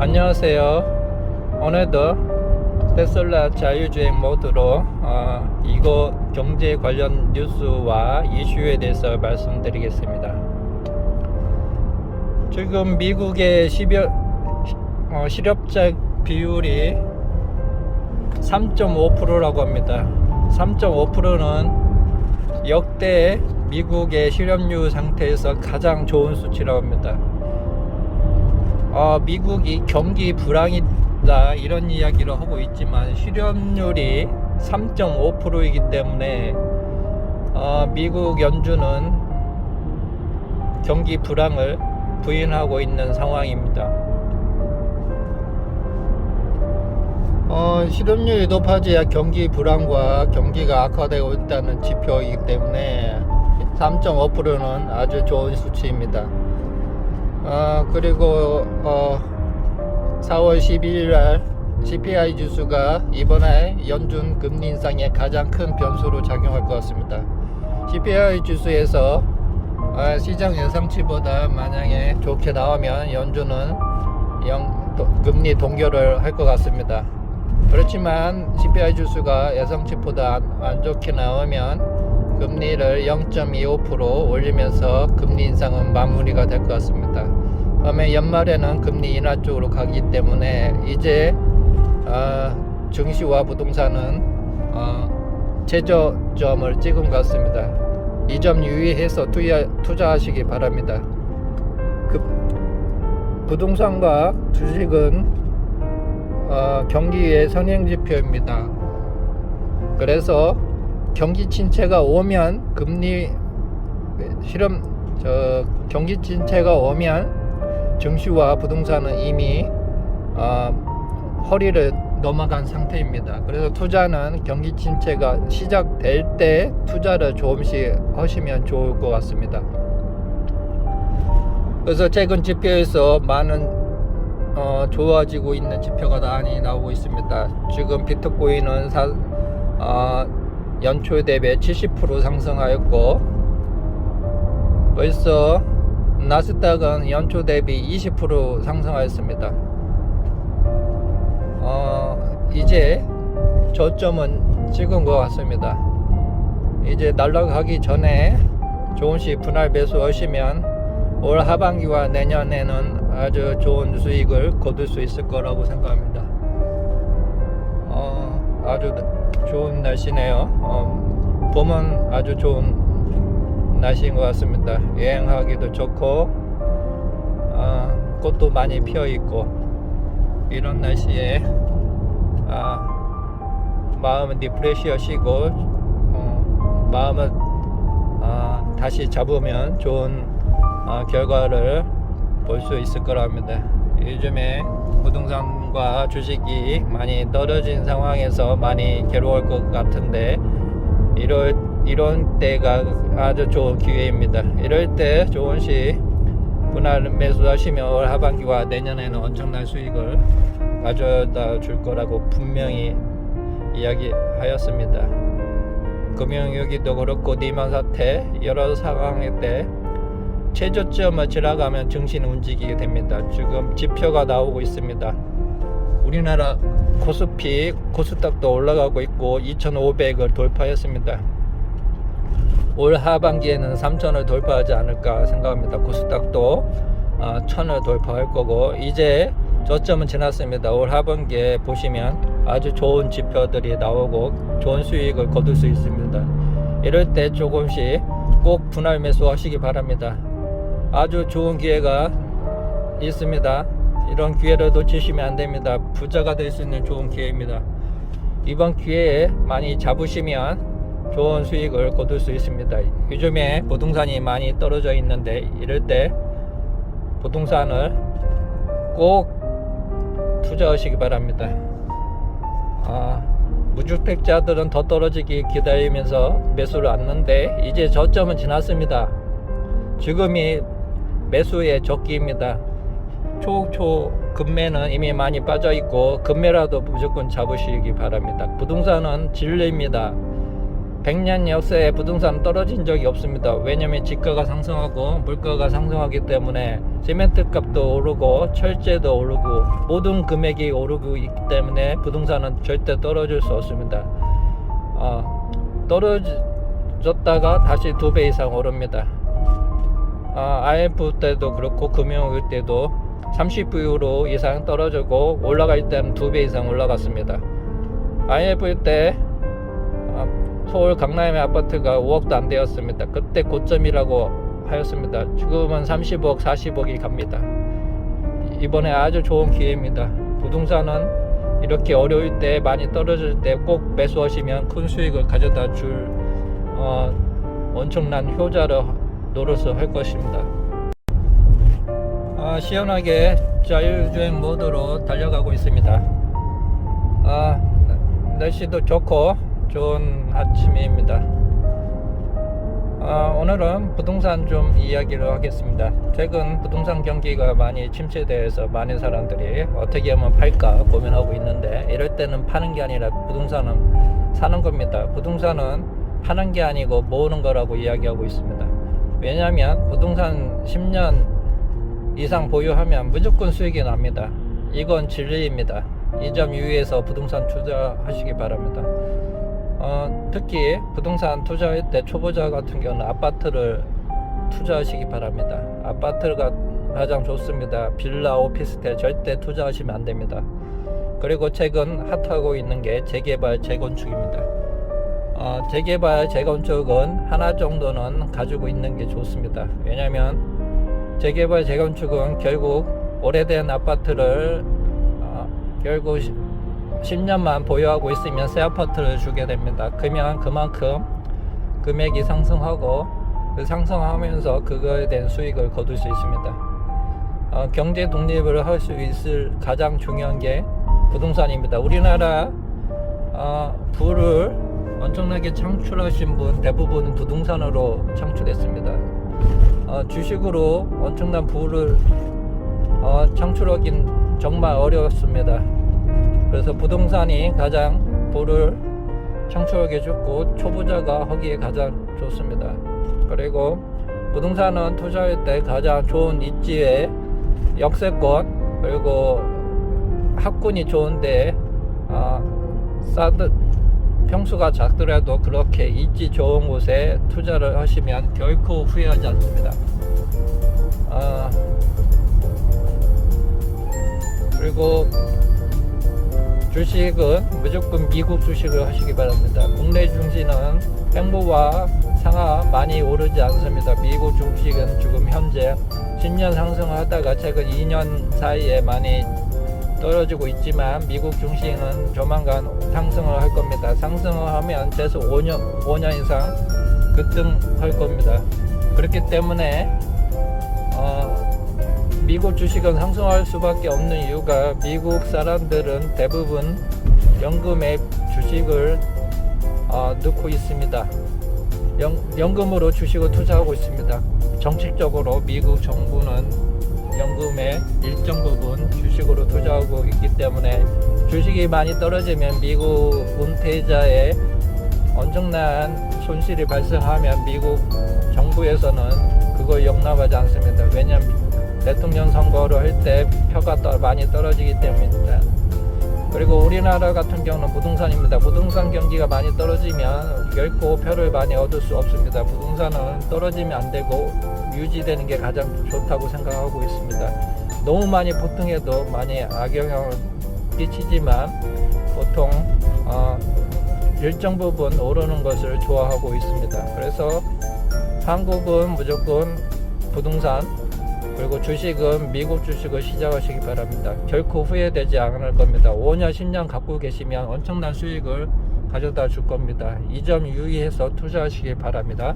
안녕하세요. 오늘도 테슬라 자율주행 모드로 어, 이거 경제 관련 뉴스와 이슈에 대해서 말씀드리겠습니다. 지금 미국의 실업, 어, 실업자 비율이 3.5%라고 합니다. 3.5%는 역대 미국의 실업률 상태에서 가장 좋은 수치라고 합니다. 어, 미국이 경기 불황이다 이런 이야기를 하고 있지만 실업률이 3.5%이기 때문에 어, 미국 연준은 경기 불황을 부인하고 있는 상황입니다. 어, 실업률이 높아져야 경기 불황과 경기가 악화되고 있다는 지표이기 때문에 3.5%는 아주 좋은 수치입니다. 어, 그리고 어, 4월 12일 날 CPI 지수가 이번에 연준 금리 인상에 가장 큰 변수로 작용할 것 같습니다. CPI 지수에서 어, 시장 예상치보다 만약에 좋게 나오면 연준은 영, 도, 금리 동결을 할 것 같습니다. 그렇지만 CPI 지수가 예상치보다 안, 안 좋게 나오면 금리를 0.25% 올리면서 금리 인상은 마무리가 될 것 같습니다. 다음에 연말에는 금리 인하 쪽으로 가기 때문에 이제 어, 증시와 부동산은 어, 최저점을 찍은 것 같습니다. 이 점 유의해서 투자, 투자하시기 바랍니다. 그 부동산과 주식은 어, 경기의 선행 지표입니다. 그래서 경기 침체가 오면 금리 실험 저 경기 침체가 오면 증시와 부동산은 이미 어, 허리를 넘어간 상태입니다. 그래서 투자는 경기 침체가 시작될 때 투자를 조금씩 하시면 좋을 것 같습니다. 그래서 최근 지표에서 많은 어, 좋아지고 있는 지표가 많이 나오고 있습니다. 지금 비트코인은 사, 어, 연초 대비 70% 상승하였고 벌써 나스닥은 연초 대비 20% 상승하였습니다. 어, 이제 저점은 찍은 것 같습니다. 이제 날라가기 전에 조금씩 분할 매수하시면 올 하반기와 내년에는 아주 좋은 수익을 거둘 수 있을 거라고 생각합니다. 어, 아주 좋은 날씨네요. 어, 봄은 아주 좋은 날씨인 것 같습니다. 여행하기도 좋고 어, 꽃도 많이 피어 있고 이런 날씨에 아, 마음은 리프레시하시고 어, 마음을 아, 다시 잡으면 좋은 아, 결과를 볼 수 있을 거랍니다. 요즘에 부동산과 주식이 많이 떨어진 상황에서 많이 괴로울 것 같은데 이럴 이런 때가 아주 좋은 기회입니다. 이럴 때 조금씩 분할 매수하시면 올 하반기와 내년에는 엄청난 수익을 가져다 줄 거라고 분명히 이야기하였습니다. 금융위기도 그렇고 니만 사태 여러 상황일 때 최저점을 지나가면 증시는 움직이게 됩니다. 지금 지표가 나오고 있습니다. 우리나라 코스피, 코스닥도 올라가고 있고 2,500을 돌파했습니다. 올 하반기에는 3,000을 돌파하지 않을까 생각합니다. 코스닥도 1,000을 돌파할 거고 이제 저점은 지났습니다. 올 하반기에 보시면 아주 좋은 지표들이 나오고 좋은 수익을 거둘 수 있습니다. 이럴 때 조금씩 꼭 분할 매수 하시기 바랍니다. 아주 좋은 기회가 있습니다. 이런 기회를 놓치시면 안 됩니다. 부자가 될 수 있는 좋은 기회입니다. 이번 기회에 많이 잡으시면 좋은 수익을 거둘 수 있습니다. 요즘에 부동산이 많이 떨어져 있는데 이럴 때 부동산을 꼭 투자하시기 바랍니다. 아, 무주택자들은 더 떨어지기 기다리면서 매수를 안는데 이제 저점은 지났습니다. 지금이 매수의 적기입니다. 초초 금매는 이미 많이 빠져 있고 금매라도 무조건 잡으시기 바랍니다. 부동산은 진리입니다. 100년 역사에 부동산 떨어진 적이 없습니다. 왜냐면 지가가 상승하고 물가가 상승하기 때문에 시멘트 값도 오르고 철제도 오르고 모든 금액이 오르고 있기 때문에 부동산은 절대 떨어질 수 없습니다. 어, 떨어졌다가 다시 두 배 이상 오릅니다. 아, IMF 때도 그렇고 금융위기 때도 30% 이상 떨어지고 올라갈 때는 두배 이상 올라갔습니다. IMF 때 아, 서울 강남의 아파트가 5억도 안 되었습니다. 그때 고점이라고 하였습니다. 지금은 30억, 40억이 갑니다. 이번에 아주 좋은 기회입니다. 부동산은 이렇게 어려울 때 많이 떨어질 때 꼭 매수하시면 큰 수익을 가져다 줄 어, 엄청난 효자를 노릇을 할 것입니다. 아, 시원하게 자율주행 모드로 달려가고 있습니다. 아, 날씨도 좋고 좋은 아침입니다. 아, 오늘은 부동산 좀 이야기를 하겠습니다. 최근 부동산 경기가 많이 침체되어서 많은 사람들이 어떻게 하면 팔까 고민하고 있는데 이럴 때는 파는 게 아니라 부동산은 사는 겁니다. 부동산은 파는 게 아니고 모으는 거라고 이야기하고 있습니다. 왜냐하면 부동산 10년 이상 보유하면 무조건 수익이 납니다. 이건 진리입니다. 이 점 유의해서 부동산 투자하시기 바랍니다. 어, 특히 부동산 투자할 때 초보자 같은 경우는 아파트를 투자하시기 바랍니다. 아파트가 가장 좋습니다. 빌라, 오피스텔 절대 투자하시면 안 됩니다. 그리고 최근 핫하고 있는 게 재개발, 재건축입니다. 어, 재개발, 재건축은 하나 정도는 가지고 있는 게 좋습니다. 왜냐하면 재개발, 재건축은 결국 오래된 아파트를 어, 결국 10년만 보유하고 있으면 새 아파트를 주게 됩니다. 그러면 그만큼 금액이 상승하고 그 상승하면서 그거에 대한 수익을 거둘 수 있습니다. 어, 경제 독립을 할 수 있을 가장 중요한 게 부동산입니다. 우리나라 어, 부를 엄청나게 창출하신 분 대부분 부동산으로 창출했습니다. 어, 주식으로 엄청난 부를 어, 창출하긴 정말 어려웠습니다. 그래서 부동산이 가장 부를 창출하게 좋고 초보자가 하기에 가장 좋습니다. 그리고 부동산은 투자할 때 가장 좋은 입지에 역세권 그리고 학군이 좋은데 아, 싸듯 평수가 작더라도 그렇게 입지 좋은 곳에 투자를 하시면 결코 후회하지 않습니다. 아, 그리고 주식은 무조건 미국 주식을 하시기 바랍니다. 국내 증시는 행보와 상하 많이 오르지 않습니다. 미국 주식은 지금 현재 10년 상승하다가 최근 2년 사이에 많이 떨어지고 있지만 미국 증시는 조만간 상승을 할 겁니다. 상승을 하면 최소 5년, 5년 이상 급등할 겁니다. 그렇기 때문에 어, 미국 주식은 상승할 수밖에 없는 이유가 미국 사람들은 대부분 연금에 주식을 어, 넣고 있습니다. 연, 연금으로 주식을 투자하고 있습니다. 정책적으로 미국 정부는 연금의 일정 부분 주식으로 투자하고 있기 때문에 주식이 많이 떨어지면 미국 은퇴자의 엄청난 손실이 발생하면 미국 정부에서는 그걸 용납하지 않습니다. 왜냐하면 대통령 선거를 할 때 표가 더 많이 떨어지기 때문입니다. 그리고 우리나라 같은 경우는 부동산입니다. 부동산 경기가 많이 떨어지면 결코 표를 많이 얻을 수 없습니다. 부동산은 떨어지면 안 되고 유지되는 게 가장 좋다고 생각하고 있습니다. 너무 많이 폭등해도 많이 악영향을 끼치지만 보통 어, 일정 부분 오르는 것을 좋아하고 있습니다. 그래서 한국은 무조건 부동산 그리고 주식은 미국 주식을 시작하시기 바랍니다. 결코 후회되지 않을 겁니다. 5년, 10년 갖고 계시면 엄청난 수익을 가져다 줄 겁니다. 이 점 유의해서 투자하시기 바랍니다.